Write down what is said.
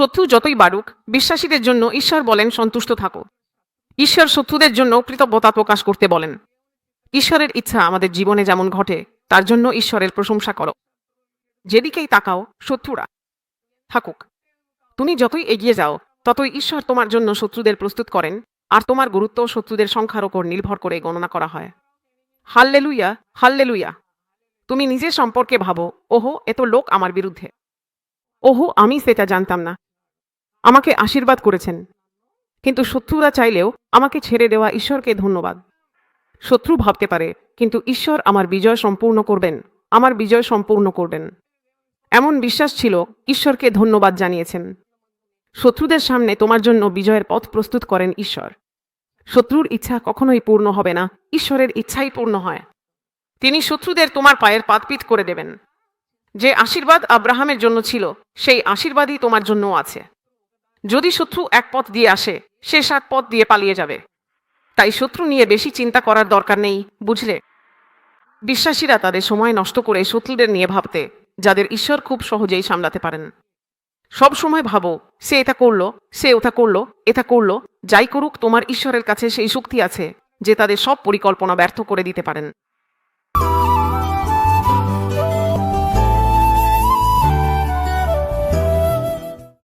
শত্রু যতই বাড়ুক, বিশ্বাসীদের জন্য ঈশ্বর বলেন, সন্তুষ্ট থাকো। ঈশ্বর শত্রুদের জন্য কৃতজ্ঞতা প্রকাশ করতে বলেন। ঈশ্বরের ইচ্ছা আমাদের জীবনে যেমন ঘটে, তার জন্য ঈশ্বরের প্রশংসা করো। যেদিকেই তাকাও, শত্রুরা থাকুক। তুমি যতই এগিয়ে যাও, ততই ঈশ্বর তোমার জন্য শত্রুদের প্রস্তুত করেন, আর তোমার গুরুত্ব শত্রুদের সংখ্যার ওপর নির্ভর করে গণনা করা হয়। হাল্লেলুইয়া হাল্লেলুইয়া তুমি নিজের সম্পর্কে ভাবো, ওহো, এত লোক আমার বিরুদ্ধে। ওহো, আমি সেটা জানতাম না। আমাকে আশীর্বাদ করেছেন। কিন্তু শত্রুরা চাইলেও আমাকে ছেড়ে দেওয়া ঈশ্বরকে ধন্যবাদ। শত্রু ভাবতে পারে, কিন্তু ঈশ্বর আমার বিজয় সম্পূর্ণ করবেন, আমার বিজয় সম্পূর্ণ করবেন। এমন বিশ্বাস ছিল, ঈশ্বরকে ধন্যবাদ জানিয়েছেন। শত্রুদের সামনে তোমার জন্য বিজয়ের পথ প্রস্তুত করেন ঈশ্বর। শত্রুর ইচ্ছা কখনোই পূর্ণ হবে না, ঈশ্বরের ইচ্ছাই পূর্ণ হয়। তিনি শত্রুদের তোমার পায়ের পাতপিত করে দেবেন। যে আশীর্বাদ আব্রাহামের জন্য ছিল, সেই আশীর্বাদই তোমার জন্য আছে। যদি শত্রু এক পথ দিয়ে আসে, সে সাত পথ দিয়ে পালিয়ে যাবে। তাই শত্রু নিয়ে বেশি চিন্তা করার দরকার নেই, বুঝলে? বিশ্বাসীরা তাদের সময় নষ্ট করে শত্রুদের নিয়ে ভাবতে, যাদের ঈশ্বর খুব সহজেই সামলাতে পারেন। সব সময় ভাবো, সে এটা করল, সে ওটা করল, এটা করল, যাই করুক তোমার ঈশ্বরের কাছে সেই শক্তি আছে, যে তাদের সব পরিকল্পনা ব্যর্থ করে দিতে পারেন।